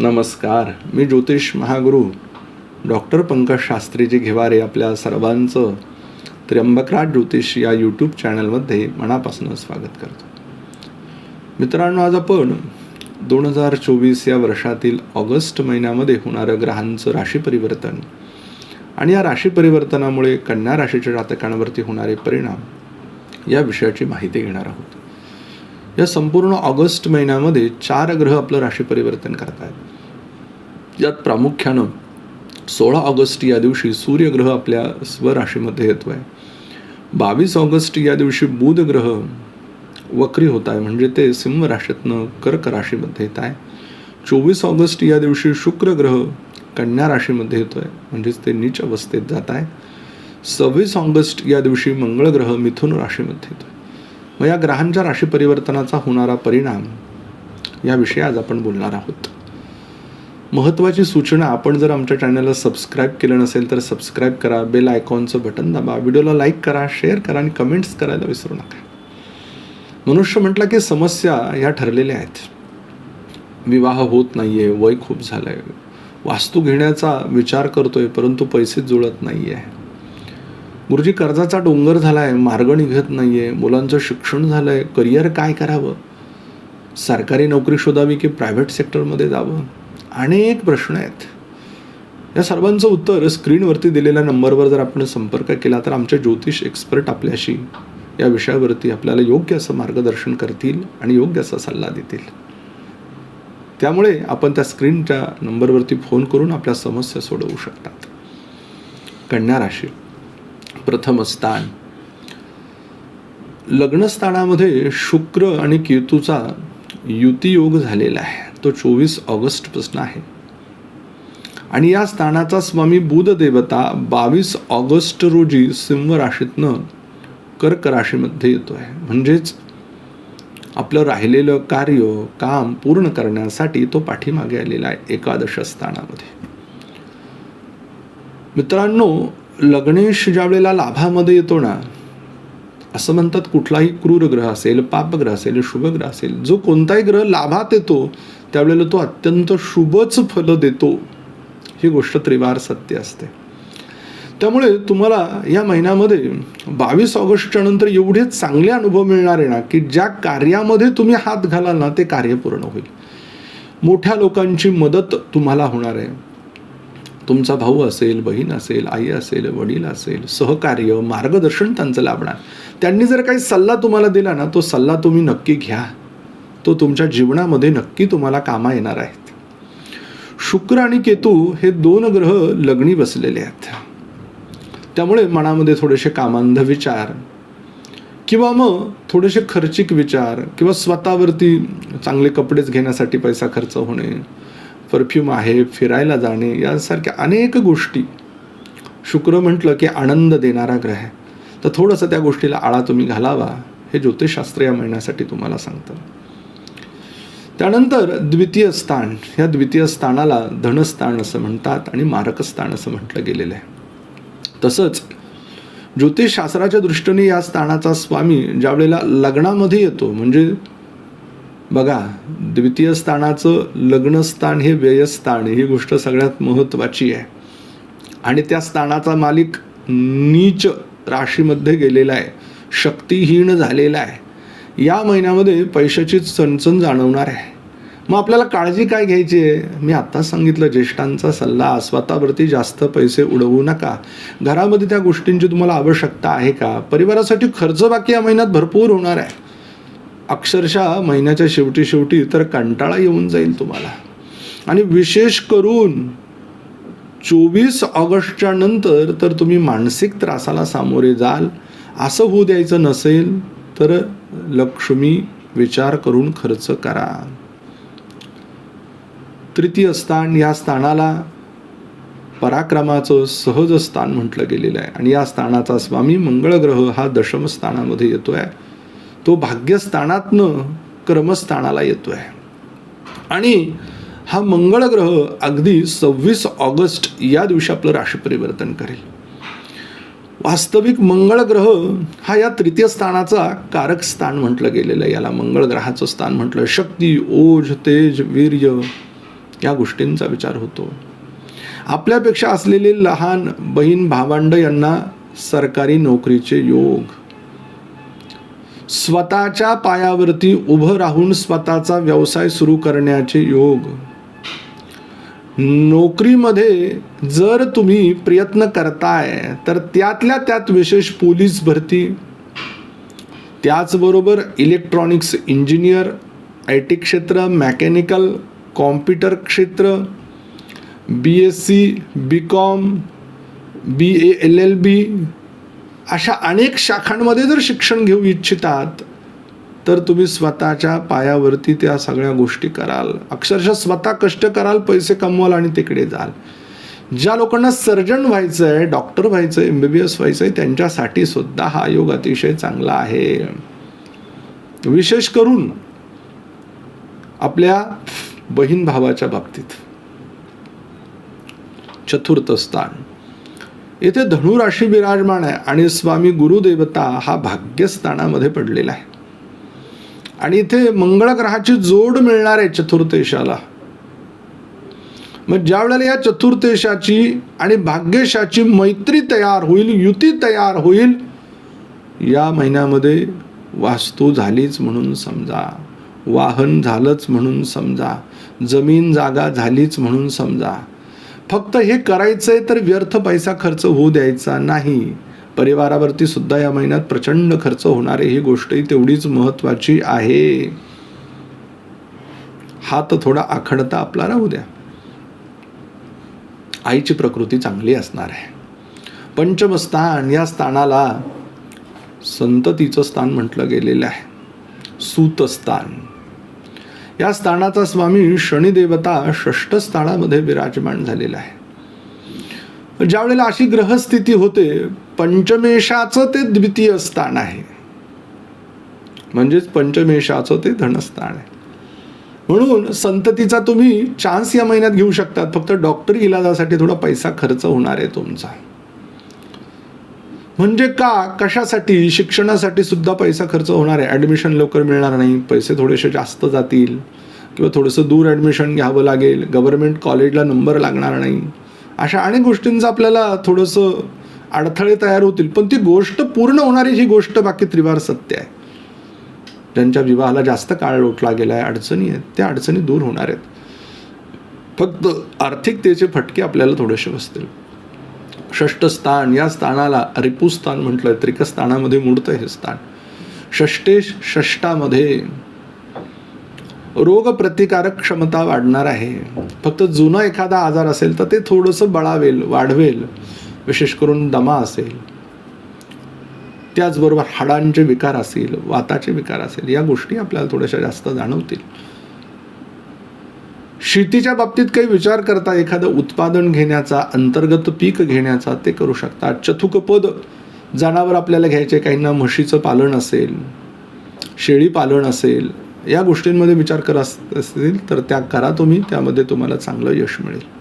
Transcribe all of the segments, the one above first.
नमस्कार. मी ज्योतिष महागुरू. डॉक्टर पंकज शास्त्रीजी घेवारे आपल्या सर्वांचं त्र्यंबकराज ज्योतिष या यूट्यूब चॅनलमध्ये मनापासून स्वागत करतो. मित्रांनो आज आपण दोन हजार चोवीस या वर्षातील ऑगस्ट महिन्यामध्ये होणारं ग्रहांचं राशी परिवर्तन आणि या राशी परिवर्तनामुळे कन्या राशीच्या जातकांवरती होणारे परिणाम या विषयाची माहिती घेणार आहोत. या संपूर्ण ऑगस्ट महिन्यामध्ये चार ग्रह आपलं राशी परिवर्तन करतायत. यात प्रामुख्यानं सोळा ऑगस्ट या दिवशी सूर्यग्रह आपल्या स्वराशीमध्ये येतो आहे बावीस ऑगस्ट या दिवशी बुध ग्रह वक्री होत आहे म्हणजे ते सिंह राशीतनं कर्क राशीमध्ये येत आहे चोवीस ऑगस्ट या दिवशी शुक्र ग्रह कन्या राशीमध्ये येतो आहे म्हणजेच ते नीच अवस्थेत जात आहे सव्वीस ऑगस्ट या दिवशी मंगळ ग्रह मिथुन राशीमध्ये येतो आहे मग या ग्रहांच्या राशी परिवर्तनाचा होणारा परिणाम याविषयी आज आपण बोलणार आहोत. महत्त्वाची सूचना आपण जर आमच्या चॅनलला सबस्क्राईब केलं नसेल तर सबस्क्राईब करा बेल आयकॉनचं बटन दाबा व्हिडिओला लाईक करा शेअर करा आणि कमेंट्स करायला विसरू नका. मनुष्य म्हटलं की समस्या ह्या ठरलेल्या आहेत. विवाह होत नाही आहे वय खूप झालं आहे वास्तू घेण्याचा विचार करतोय परंतु पैसे जुळत नाही आहे गुरुजी कर्जाचा डोंगर झाला आहे मार्ग निघत नाही आहे मुलांचं शिक्षण झालं आहे करिअर काय करावं? सरकारी नोकरी शोधावी की प्रायव्हेट सेक्टरमध्ये जावं? अनेक प्रश्न आहेत. या सर्वांचं उत्तर स्क्रीनवरती दिलेल्या नंबरवर जर आपण संपर्क केला तर आमचे ज्योतिष एक्सपर्ट आपल्याशी या विषयावरती आपल्याला योग्य असं मार्गदर्शन करतील आणि योग्य असा सल्ला देतील. त्यामुळे आपण त्या स्क्रीनच्या नंबरवरती फोन करून आपल्या समस्या सोडवू शकतात. कन्या राशी प्रथम स्थान. लग्नस्थानामध्ये शुक्र आणि केतूचा युतियोग झालेला आहे. तो चोवीस ऑगस्टपासून आहे. आणि या स्थानाचा स्वामी बुध देवता बावीस ऑगस्ट रोजी सिंह राशीतनं कर्क राशीमध्ये येतो आहे. म्हणजेच आपलं राहिलेलं कार्य काम पूर्ण करण्यासाठी तो पाठीमागे आलेला आहे एकादश स्थानामध्ये. मित्रांनो लग्नेश ज्या वेळेला लाभामध्ये येतो ना असं म्हणतात कुठलाही क्रूर ग्रह असेल पापग्रह असेल शुभग्रह असेल जो कोणताही ग्रह लाभात येतो त्यावेळेला तो अत्यंत शुभच फलं देतो. ही गोष्ट त्रिवार सत्य असते. त्यामुळे तुम्हाला या महिन्यामध्ये बावीस ऑगस्टच्या नंतर एवढे चांगले अनुभव मिळणार आहे ना की ज्या कार्यामध्ये तुम्ही हात घालाल ना ते कार्य पूर्ण होईल. मोठ्या लोकांची मदत तुम्हाला होणार आहे. तुमचा भाऊ असेल बहीण असेल आई असेल वडील असेल सहकार्य मार्गदर्शन त्यांचं लाभणार. त्यांनी जर काही सल्ला तुम्हाला दिला ना तो सल्ला तुम्ही नक्की घ्या. तो तुमच्या जीवनामध्ये नक्की तुम्हाला कामा येणार आहेत. शुक्र आणि केतू हे दोन ग्रह लग्नी बसलेले आहेत. त्यामुळे मनामध्ये थोडेसे कामांध विचार किंवा मग थोडेसे खर्चिक विचार किंवा स्वतःवरती चांगले कपडेच घेण्यासाठी पैसा खर्च होणे परफ्यूम आहे फिरायला जाणे यासारख्या अनेक गोष्टी. शुक्र म्हटलं की आनंद देणारा ग्रह आहे. तर थोडंसं त्या गोष्टीला आळा तुम्ही घालावा हे ज्योतिषशास्त्र या महिन्यासाठी तुम्हाला सांगतं. त्यानंतर द्वितीय स्थान. ह्या द्वितीय स्थानाला धनस्थान असं म्हणतात आणि मारकस्थान असं म्हटलं गेलेलं आहे. तसंच ज्योतिषशास्त्राच्या दृष्टीने या स्थानाचा स्वामी ज्यावेळेला लग्नामध्ये येतो म्हणजे बघा द्वितीय स्थानाचं लग्नस्थान हे व्ययस्थान ही गोष्ट सगळ्यात महत्त्वाची आहे. आणि त्या स्थानाचा मालिक नीच राशीमध्ये गेलेला आहे. शक्तिहीन झालेला आहे. या महिन्यामध्ये पैशाची चणचण जाणवणार आहे. मग आपल्याला काळजी काय घ्यायची आहे? मी आत्ताच सांगितलं ज्येष्ठांचा सल्ला स्वतःवरती जास्त पैसे उडवू नका. घरामध्ये त्या गोष्टींची तुम्हाला आवश्यकता आहे का? परिवारासाठी खर्च बाकी या महिन्यात भरपूर होणार आहे. अक्षरशः महिन्याच्या शेवटी शेवटी तर कंटाळा येऊन जाईल तुम्हाला. आणि विशेष करून चोवीस ऑगस्टच्या नंतर तर तुम्ही मानसिक त्रासाला सामोरे जाल. असं होऊ द्यायचं नसेल तर लक्ष्मी विचार करून खर्च करा. तृतीय स्थान या स्थानाला पराक्रमाचं सहज स्थान म्हटलं गेलेलं आहे. आणि या स्थानाचा स्वामी मंगळ ग्रह हा दशम स्थानामध्ये आहे तो भाग्यस्थानातनं क्रमस्थानाला येतो आहे आणि हा मंगळ ग्रह अगदी सव्वीस ऑगस्ट या दिवशी आपलं राशी परिवर्तन करेल. वास्तविक मंगळ ग्रह हा या तृतीय स्थानाचा कारक स्थान म्हटलं गेलेलं आहे. याला मंगळ ग्रहाचं स्थान म्हटलं. शक्ती ओज तेज वीर्य या गोष्टींचा विचार होतो. आपल्यापेक्षा असलेले लहान बहीण भावंड यांना सरकारी नोकरीचे योग. स्वतःच्या पायावरती उभं राहून स्वतःचा व्यवसाय सुरू करण्याचे योग. नोकरीमध्ये जर तुम्ही प्रयत्न करताय तर त्यातल्या त्यात विशेष पोलीस भरती. त्याचबरोबर इलेक्ट्रॉनिक्स इंजिनियर आय टी क्षेत्र मॅकॅनिकल कॉम्प्युटर क्षेत्र B S C B com B A L L B अशा अनेक शाखांमध्ये जर शिक्षण घेऊ इच्छितात तर तुम्ही स्वतःच्या पायावरती त्या सगळ्या गोष्टी कराल. अक्षरशः स्वतः कष्ट कराल पैसे कमवाल आणि तिकडे जाल. ज्या लोकांना सर्जन व्हायचं आहे डॉक्टर व्हायचं आहे एम बी बी एस व्हायचं आहे त्यांच्यासाठी सुद्धा हा योग अतिशय चांगला आहे. विशेष करून आपल्या बहीण भावाच्या बाबतीत. चतुर्थ स्थान. येथे धनुराशी विराजमान आहे आणि स्वामी गुरुदेवता हा भाग्यस्थानामध्ये पडलेला आहे. आणि इथे मंगळ ग्रहाची जोड मिळणार आहे चतुर्थेशाला. मग ज्या वेळेला या चतुर्थेशाची आणि भाग्यशाची मैत्री तयार होईल युती तयार होईल या महिन्यामध्ये वास्तू झालीच म्हणून समजा वाहन झालंच म्हणून समजा जमीन जागा झालीच म्हणून समजा. फक्त हे करायचंय तर व्यर्थ पैसा खर्च होऊ द्यायचा नाही. परिवारावरती सुद्धा या महिन्यात प्रचंड खर्च होणारे ही गोष्टही तेवढीच महत्वाची आहे. हात थोडा आखडता आपला राहू द्या. आईची प्रकृती चांगली असणार आहे. पंचम स्थान या स्थानाला संततीचं स्थान म्हटलं गेलेलं आहे. सूतस्थान. या स्थानाचा स्वामी शनिदेवता षष्ठ स्थानामध्ये विराजमान झालेला आहे. ज्या वेळेला अशी ग्रहस्थिती होते पंचमेशाचं ते द्वितीय स्थान आहे. म्हणजेच पंचमेशाचं ते धनस्थान आहे. म्हणून संततीचा तुम्ही चान्स या महिन्यात घेऊ शकतात. फक्त डॉक्टरी इलाजासाठी थोडा पैसा खर्च होणार आहे तुमचा. म्हणजे का? कशासाठी? शिक्षणासाठी सुद्धा पैसा खर्च होणार आहे. ॲडमिशन लवकर मिळणार नाही. पैसे थोडेसे जास्त जातील. किंवा थोडंसं दूर ॲडमिशन घ्यावं लागेल. गव्हर्नमेंट कॉलेजला नंबर लागणार नाही. अशा अनेक गोष्टींचं आपल्याला थोडंसं अडथळे तयार होतील. पण ती गोष्ट पूर्ण होणारी ही गोष्ट बाकी त्रिवार सत्य आहे. ज्यांच्या विवाहाला जास्त काळ लोटला गेला आहे अडचणी आहेत. त्या अडचणी दूर होणार आहेत. फक्त आर्थिकतेचे फटके आपल्याला थोडेसे बसतील. षष्ठ स्थान या स्थानाला रिपुस्थान म्हटलं त्रिकस्थानामध्ये मुडतं हे स्थान. षष्टेश षष्टामध्ये रोगप्रतिकारक क्षमता वाढणार आहे. फक्त जुना एखादा आजार असेल तर ते थोडंसं बळावेल वाढवेल. विशेष करून दमा असेल. त्याचबरोबर हाडांचे विकार असतील वाताचे विकार असेल या गोष्टी आपल्याला थोड्याशा जास्त जाणवतील. शेतीच्या बाबतीत काही विचार करता एखादं उत्पादन घेण्याचा अंतर्गत पीक घेण्याचा ते करू शकता चथुकपद जनावर आपल्याला घ्यायचे काहींना म्हशीचं पालन असेल शेळी पालन असेल या गोष्टींमध्ये विचार करा असतील तर त्या करा तुम्ही त्यामध्ये तुम्हाला चांगलं यश मिळेल.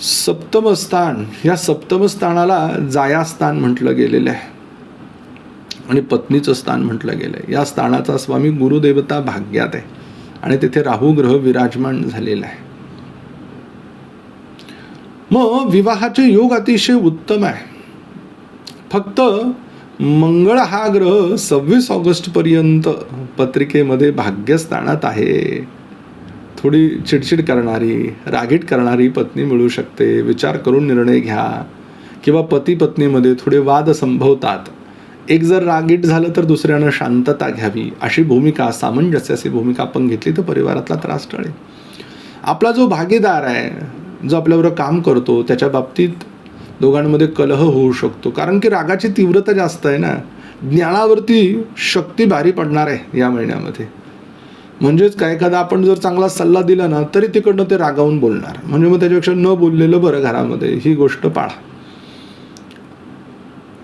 सप्तम स्थान या सप्तम स्थानाला जायास्थान म्हटलं गेलेलं आहे. आणि पत्नीचं स्थान म्हटलं गेलं आहे या स्थानाचा स्वामी गुरुदेवता भाग्यात आहे. आणि तिथे राहू ग्रह विराजमान झालेला आहे. मग विवाहाचे योग अतिशय उत्तम आहे. फक्त मंगळ हा ग्रह सव्वीस ऑगस्ट पर्यंत पत्रिकेमध्ये भाग्यस्थानात आहे. थोडी चिडचिड करणारी रागीट करणारी पत्नी मिळू शकते. विचार करून निर्णय घ्या. किंवा पती पत्नीमध्ये थोडे वाद संभवतात. एक जर रागीट झालं तर दुसऱ्यानं शांतता घ्यावी. अशी भूमिका सामंजस्याची भूमिका आपण घेतली तर परिवारातला त्रास टळेल. आपला जो भागीदार आहे जो आपल्याबरोबर काम करतो त्याच्या बाबतीत दोघांमध्ये कलह होऊ शकतो. कारण की रागाची तीव्रता जास्त आहे ना ज्ञानावरती शक्ती भारी पडणार आहे या महिन्यामध्ये. म्हणजेच काय एखादा आपण जर चांगला सल्ला दिला ना तरी तिकडनं ते रागावून बोलणार. म्हणजे मग त्याच्यापेक्षा न बोललेलं बरं घरामध्ये. ही गोष्ट पाळा.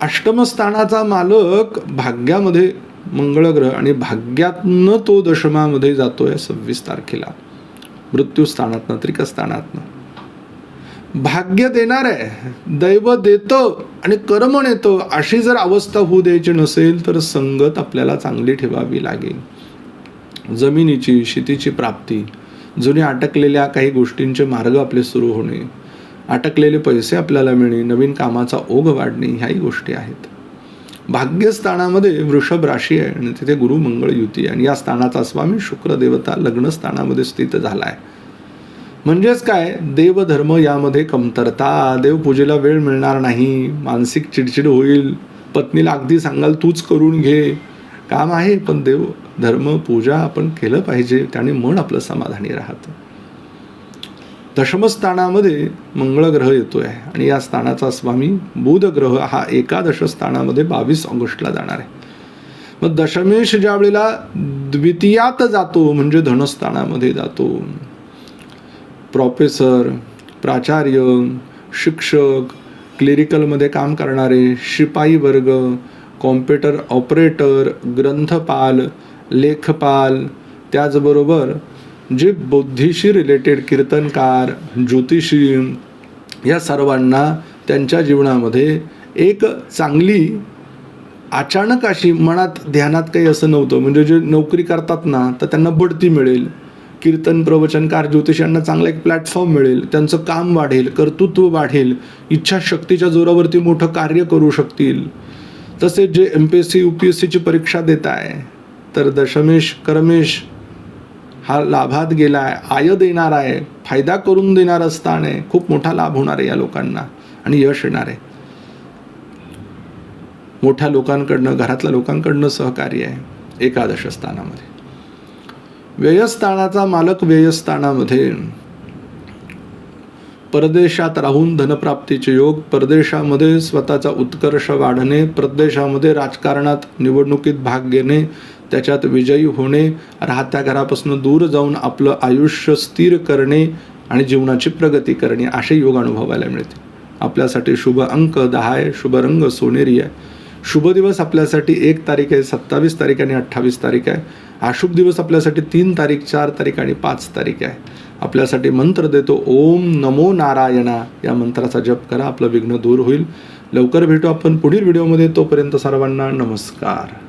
अष्टमस्थानाचा मालक भाग्यामध्ये मंगळग्रह आणि भाग्यातनं तो दशमामध्ये जातोय सव्वीस तारखेला. मृत्यू स्थानातनं त्रिकस्थानातनं. भाग्य देणार आहे दैव देतं आणि कर्म नेतं अशी जर अवस्था होऊ द्यायची नसेल तर संगत आपल्याला चांगली ठेवावी लागेल. जमिनीची शेतीची प्राप्ती जुन्या अटकलेल्या काही गोष्टींचे मार्ग आपले सुरू होणे अटकलेले पैसे आपल्याला मिळणे नवीन कामाचा ओघ वाढणे ह्याही गोष्टी आहेत. भाग्यस्थानामध्ये वृषभ राशी आहे आणि तिथे गुरु मंगळ युती आहे. आणि या स्थानाचा स्वामी शुक्रदेवता लग्नस्थानामध्ये स्थित झाला आहे म्हणजेच काय? देवधर्म यामध्ये कमतरता. देवपूजेला वेळ मिळणार नाही. मानसिक चिडचिड होईल. पत्नीला अगदी सांगाल तूच करून घे. काम आहे पण देव धर्म पूजा आपण केलं पाहिजे. त्याने मन आपलं समाधानी राहतं. दशमस्थानामध्ये मंगळ ग्रह येतोय. आणि या स्थानाचा स्वामी बुध ग्रह हा एकादश स्थानामध्ये बावीस ऑगस्टला जाणार आहे. मग दशमेश ज्या वेळेला द्वितीयात जातो म्हणजे धनस्थानामध्ये जातो. प्रोफेसर प्राचार्य शिक्षक क्लिरिकलमध्ये काम करणारे शिपाई वर्ग कॉम्प्युटर ऑपरेटर ग्रंथपाल लेखपाल त्याचबरोबर जे बुद्धीशी रिलेटेड कीर्तनकार ज्योतिषी या सर्वांना त्यांच्या जीवनामध्ये एक चांगली अचानक अशी मनात ध्यानात काही असं नव्हतं. म्हणजे जे नोकरी करतात ना तर त्यांना बढती मिळेल. कीर्तन प्रवचनकार ज्योतिषांना चांगला एक प्लॅटफॉर्म मिळेल. त्यांचं काम वाढेल कर्तृत्व वाढेल इच्छाशक्तीच्या जोरावरती मोठं कार्य करू शकतील. तसेच जे M P S C U P S सीची परीक्षा देत आहे तर दशमेश करमेश हा लाभात गेला आहे. आय देणार आहे. फायदा करून देणार स्थान आहे खूप मोठा लाभ होणार आहे या लोकांना आणि यश येणार आहे. मोठ्या लोकांकडनं घरातल्या लोकांकडनं सहकार्य आहे एकादश स्थानामध्ये. व्ययस्थानाचा मालक व्ययस्थानामध्ये. परदेशात राहून धनप्राप्तीचे योग परदेशामध्ये स्वतःचा उत्कर्ष वाढणे परदेशामध्ये राजकारणात निवडणुकीत भाग घेणे त्याच्यात विजयी होणे राहत्या घरापासून दूर जाऊन आपलं आयुष्य स्थिर करणे आणि जीवनाची प्रगती करणे असे योग अनुभवायला मिळते. आपल्यासाठी शुभ अंक दहा आहे शुभ रंग सोनेरी आहे. शुभ दिवस आपल्यासाठी एक तारीख आहे सत्तावीस तारीख आणि अठ्ठावीस तारीख आहे. अशुभ दिवस आपल्यासाठी तीन तारीख चार तारीख आणि पाच तारीख आहे. आपल्यासाठी मंत्र देतो ओम नमो नारायणा. या मंत्राचा जप करा आपलं विघ्न दूर होईल. लवकर भेटू आपण पुढील व्हिडिओमध्ये. तोपर्यंत सर्वांना नमस्कार.